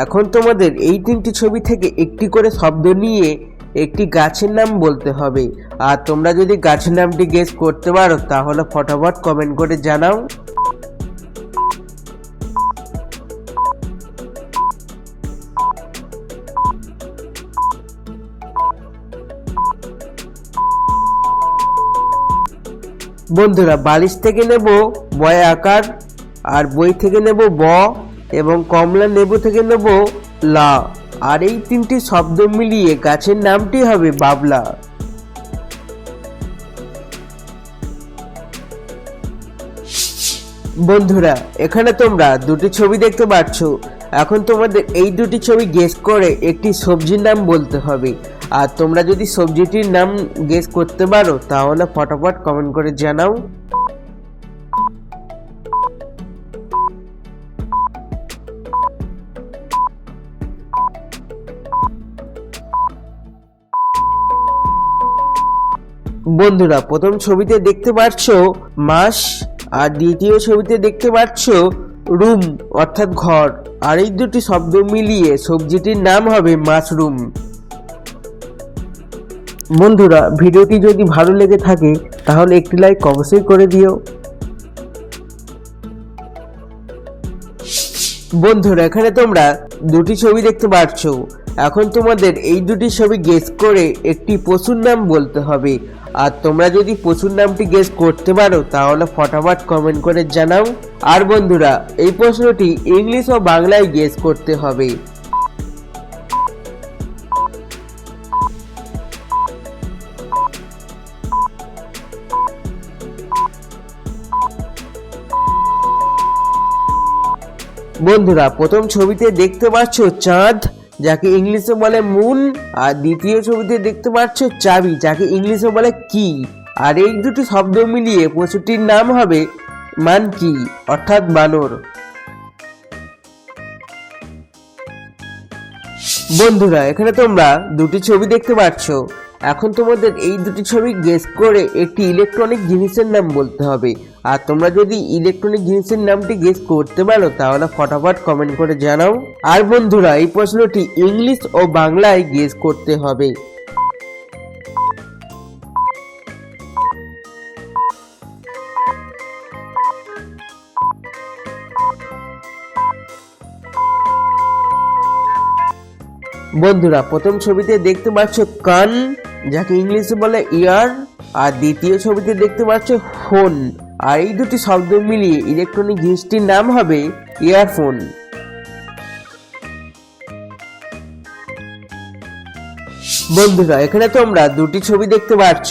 এখন তোমাদের এই তিনটি ছবি থেকে একটি করে শব্দ নিয়ে একটি গাছের নাম বলতে হবে। আর তোমরা যদি গাছের নামটি গেস করতে পারো, তাহলে ফটাফট কমেন্ট করে জানাও। বন্ধুরা, বালিশ থেকে নেব বয় আকার, আর বই থেকে নেব ব। এবং কমলা লেবু থেকে নেব লা। আর এই তিনটি শব্দ মিলিয়ে গাছের নামটি হবে বাবলা। বন্ধুরা, এখানে তোমরা দুটি ছবি দেখতে পাচ্ছ। এখন তোমাদের এই দুটি ছবি গেস করে একটি সবজির নাম বলতে হবে। আর তোমরা যদি সবজিটির নাম গেস করতে পারো, তাহলে ফটাফট কমেন্ট করে জানাও। বন্ধুরা, প্রথম ছবিতে দেখতে পাচ্ছ মাস, আর দ্বিতীয় ছবিতে দেখতে পাচ্ছ রুম, অর্থাৎ ঘর। আর এই দুটি শব্দ মিলিয়ে সবজিটির নাম হবে মাশরুম। বন্ধুরা, ভিডিওটি যদি ভালো লেগে থাকে, তাহলে একটি লাইক অবশ্যই করে দিও। বন্ধুরা, এখানে তোমরা দুটি ছবি দেখতে পাচ্ছ এখন তোমাদের এই দুটি ছবি গেস করে একটি পশুর নাম বলতে হবে। আর তোমরা যদি পশুর নামটি গেস করতে পারো, তাহলে ফটাফট কমেন্ট করে জানাও। আর বন্ধুরা, এই প্রশ্নটি ইংলিশ ও বাংলায় গেস করতে হবে। বন্ধুরা, প্রথম ছবিতে দেখতে পাচ্ছ চাঁদ। যাকে ইংলিশে বলে মুন আর দ্বিতীয় ছবিতে দেখতে পাচ্ছ চাবি, যাকে ইংলিশে বলে কি আর এই দুটি শব্দ মিলিয়ে পশুটির নাম হবে মানকি অর্থাৎ বানর। বন্ধুরা, এখানে তোমরা দুটি ছবি দেখতে পাচ্ছ এখন তোমাদের এই দুটি ছবি গেস করে একটি ইলেকট্রনিক জিনিসের নাম বলতে হবে। আর তোমরা যদি ইলেকট্রনিক জিনিসের নামটি গেস করতে পারো, তাহলে ফটাফট কমেন্ট করে জানাও। আর বন্ধুরা, এই প্রশ্নটি ইংলিশ ও বাংলায় গেস করতে হবে। বন্ধুরা, প্রথম ছবিতে দেখতে পাচ্ছ কান। যাকে ইংলিশে বলে ইয়ার আর দ্বিতীয় ছবিতে দেখতে পাচ্ছ ফোন আর এই দুটি শব্দ মিলিয়ে ইলেকট্রনিক জিনিসটির নাম হবে ইয়ারফোন বন্ধুরা, এখানে তোমরা দুটি ছবি দেখতে পাচ্ছ।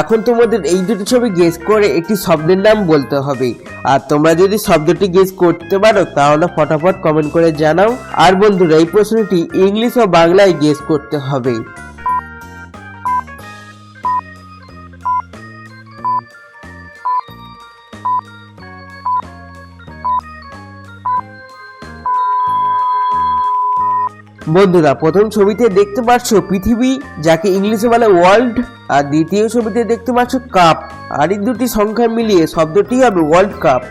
এখন তোমাদের এই দুটি ছবি গেস করে একটি শব্দের নাম বলতে হবে। আর তোমরা যদি শব্দটি গেস করতে পারো, তাহলে ফটাফট কমেন্ট করে জানাও। আর বন্ধুরা, এই প্রশ্নটি ইংলিশ ও বাংলায় গেস করতে হবে। বন্ধুরা, প্রথম ছবিতে দেখতে পাচ্ছ পৃথিবী, যাকে ইংলিশে বলে ওয়ার্ল্ড আর দ্বিতীয় ছবিতে দেখতে পাচ্ছ কাপ আর এই দুটি সংখ্যা মিলিয়ে শব্দটি হবে ওয়ার্ল্ড কাপ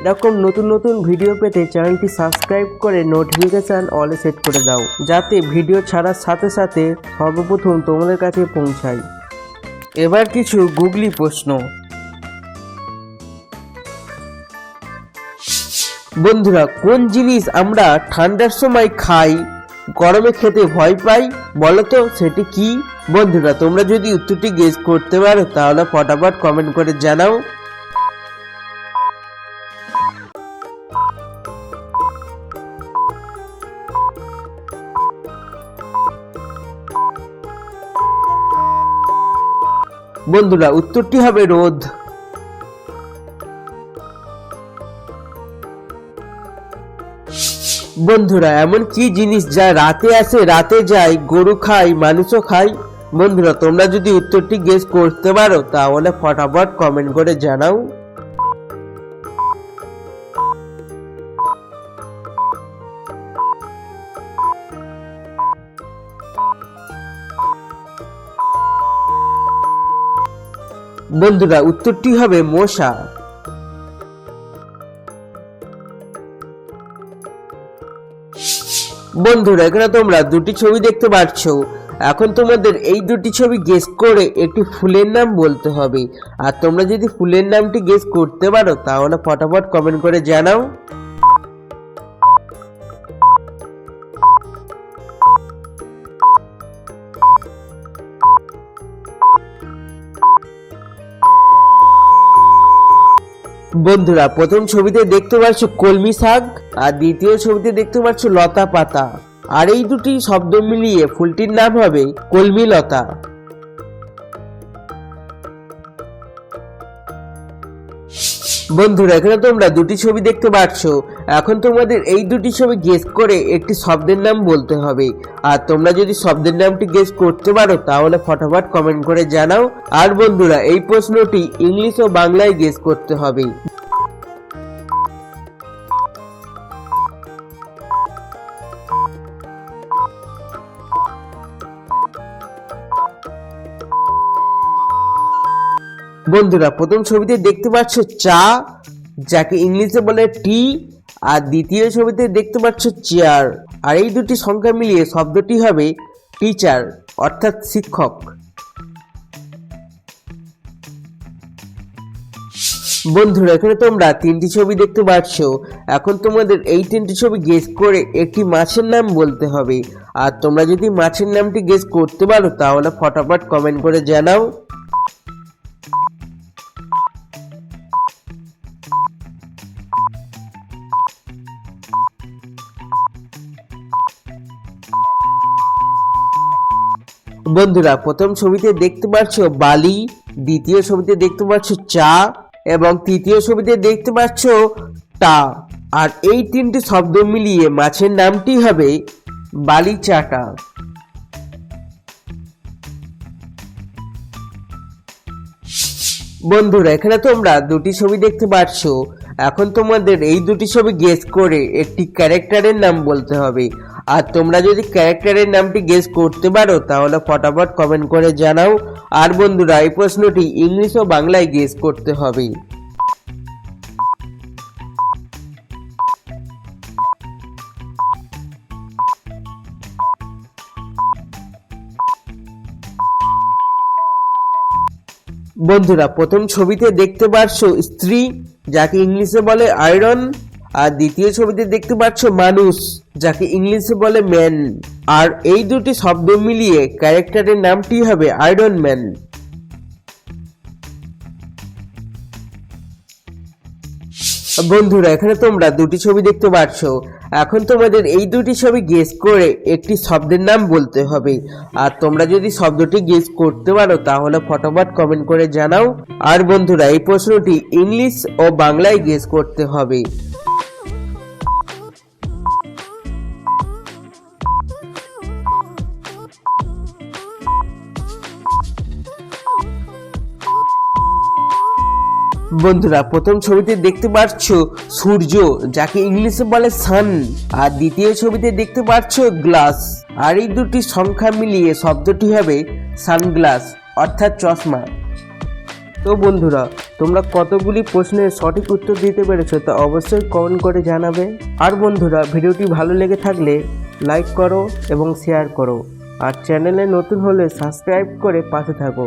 এরকম নতুন নতুন ভিডিও পেতে চ্যানেলটি সাবস্ক্রাইব করে নোটিফিকেশান অলে সেট করে দাও, যাতে ভিডিও ছাড়ার সাথে সাথে সর্বপ্রথম তোমাদের কাছে পৌঁছায়। এবার কিছু গুগলি প্রশ্ন। বন্ধুরা, কোন জিনিস আমরা ঠান্ডার সময় খাই, গরমে খেতে ভয় পাই বলো তো সেটি কি? বন্ধুরা, তোমরা যদি উত্তরটি গেস করতে পারো, তাহলে ফটাফট কমেন্ট করে জানাও। বন্ধুরা, উত্তরটি হবে রোদ বন্ধুরা, এমন কি জিনিস যা রাতে আসে, রাতে যায়, গরু খায়, মানুষও খায়? বন্ধুরা, তোমরা যদি উত্তরটি গেস করতে পারো, তাহলে ফটাফট কমেন্ট করে জানাও। বন্ধুরা, উত্তরটি হবে মশা। বন্ধুরা, এখানে তোমরা দুটি ছবি দেখতে পাচ্ছ এখন তোমাদের এই দুটি ছবি গেস করে একটি ফুলের নাম বলতে হবে। আর তোমরা যদি ফুলের নামটি গেস করতে পারো, তাহলে ফটাফট কমেন্ট করে জানাও। বন্ধুরা, প্রথম ছবিতে দেখতে পাচ্ছ কলমি শাক, আর দ্বিতীয় ছবিতে দেখতে পাচ্ছ লতা পাতা। আর এই দুটি শব্দ মিলিয়ে ফুলটির নাম হবে কলমি লতা। বন্ধুরা, এখানে তোমরা দুটি ছবি দেখতে পাচ্ছ। এখন তোমাদের এই দুটি ছবি গেস করে একটি শব্দের নাম বলতে হবে। আর তোমরা যদি শব্দের নামটি গেস করতে পারো, তাহলে ফটাফট কমেন্ট করে জানাও। আর বন্ধুরা, এই প্রশ্নটি ইংলিশ ও বাংলায় গেস করতে হবে। বন্ধুরা, প্রথম ছবিতে দেখতে পাচ্ছ চা, যাকে ইংলিশে বলে টি, আর দ্বিতীয় ছবিতে দেখতে পাচ্ছ চেয়ার। আর এই দুটি সংখ্যা মিলিয়ে শব্দটি হবে টিচার, অর্থাৎ শিক্ষক। বন্ধুরা, এখানে তোমরা তিনটি ছবি দেখতে পাচ্ছ। এখন তোমাদের এই তিনটি ছবি গেস করে একটি মাছের নাম বলতে হবে। আর তোমরা যদি মাছের নামটি গেস করতে পারো, তাহলে ফটাফট কমেন্ট করে জানাও। বন্ধুরা, প্রথম ছবিতে দেখতে পাচ্ছ বালি, দ্বিতীয় ছবিতে দেখতে পাচ্ছ চা, এবং তৃতীয় ছবিতে দেখতে পাচ্ছ টা। আর এই তিনটি শব্দ মিলিয়ে মাছের নামটি হবে বালি চাটা। বন্ধুরা, এখানে তোমরা দুটি ছবি দেখতে পাচ্ছ এখন তোমাদের এই দুটি ছবি গেস করে একটি ক্যারেক্টারের নাম বলতে হবে। আর তোমরা যদি ক্যারেক্টারের নামটি গেস করতে পারো, তাহলে ফটাফট কমেন্ট করে জানাও। আর বন্ধুরা, এই প্রশ্নটি ইংলিশ ও বাংলায় গেস করতে হবে। বন্ধুরা, প্রথম ছবিতে দেখতে পারছ স্ত্রী যাকে ইংলিশে বলে আয়রন, আর দ্বিতীয় ছবিতে দেখতে পাচ্ছ মানুষ, যাকে ইংলিশে বলে ম্যান। আর এই দুটি শব্দ মিলিয়ে ক্যারেক্টারের নামটি হবে আয়রন ম্যান। বন্ধুরা, এখানে তোমরা দুটি ছবি দেখতে পাচ্ছ এখন তোমাদের এই দুটি ছবি গেস করে একটি শব্দের নাম বলতে হবে। আর তোমরা যদি শব্দটি গেস করতে পারো, তাহলে ফটোফট কমেন্ট করে জানাও। আর বন্ধুরা, এই প্রশ্নটি ইংলিশ ও বাংলায় গেস করতে হবে। বন্ধুরা, প্রথম ছবিতে দেখতে পাচ্ছ সূর্য, যাকে ইংলিশে বলে সান আর দ্বিতীয় ছবিতে দেখতে পাচ্ছ গ্লাস আর এই দুটি সংখ্যা মিলিয়ে শব্দটি হবে সানগ্লাস অর্থাৎ চশমা। তো বন্ধুরা, তোমরা কতগুলি প্রশ্নের সঠিক উত্তর দিতে পেরেছ তা অবশ্যই কমেন্ট করে জানাবে। আর বন্ধুরা, ভিডিওটি ভালো লেগে থাকলে লাইক করো এবং শেয়ার করো। আর চ্যানেলে নতুন হলে সাবস্ক্রাইব করে পাশে থাকো।